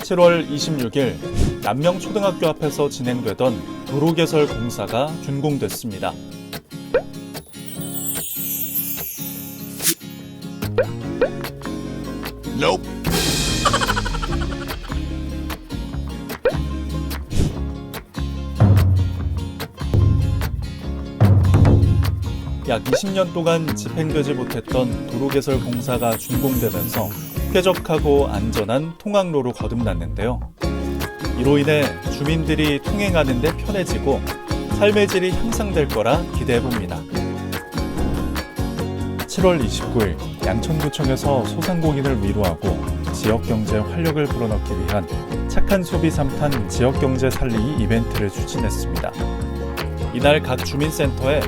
7월 26일 남명초등학교 앞에서 진행되던 도로 개설 공사가 준공됐습니다. Nope. 약 20년 동안 집행되지 못했던 도로 개설 공사가 준공되면서 쾌적하고 안전한 통학로로 거듭났는데요. 이로 인해 주민들이 통행하는 데 편해지고 삶의 질이 향상될 거라 기대해 봅니다. 7월 29일 양천구청에서 소상공인을 위로하고 지역 경제 활력을 불어넣기 위한 착한 소비 3탄 지역 경제 살리기 이벤트를 추진했습니다. 이날 각 주민센터에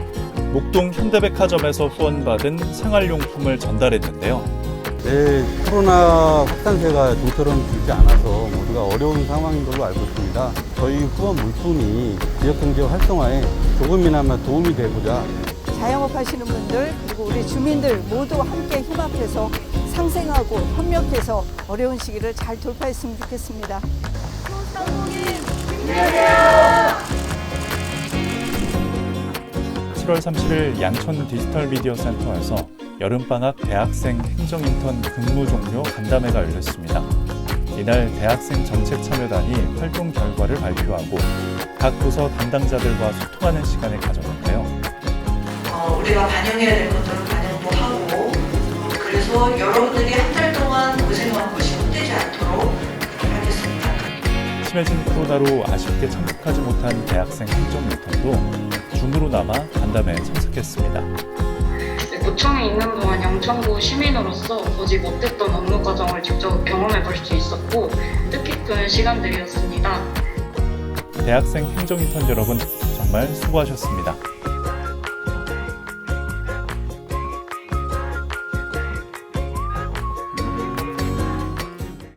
목동 현대백화점에서 후원받은 생활용품을 전달했는데요. 네, 코로나 확산세가 좀처럼 줄지 않아서 모두가 어려운 상황인 걸로 알고 있습니다. 저희 후원 물품이 지역경제 활성화에 조금이나마 도움이 되고자 자영업 하시는 분들 그리고 우리 주민들 모두 함께 힘합해서 상생하고 협력해서 어려운 시기를 잘 돌파했으면 좋겠습니다. 7월 30일 양천 디지털 미디어 센터에서 여름방학 대학생 행정인턴 근무 종료 간담회가 열렸습니다. 이날 대학생 정책 참여단이 활동 결과를 발표하고 각 부서 담당자들과 소통하는 시간을 가졌는데요. 어, 우리가 반영해야 될 것들은 반영도 하고 어, 그래서 여러분들이 한 달 동안 고생한 것이 헛되지 않도록 하겠습니다. 심해진 코로나로 아쉽게 참석하지 못한 대학생 행정 인턴도 줌으로 남아 간담회에 참석했습니다. 네, 구청에 있는 동안 양천구 시민으로서 보지 못했던 업무 과정을 직접 경험해 볼 수 있었고 뜻깊은 시간들이었습니다. 대학생 행정인턴 여러분 정말 수고하셨습니다.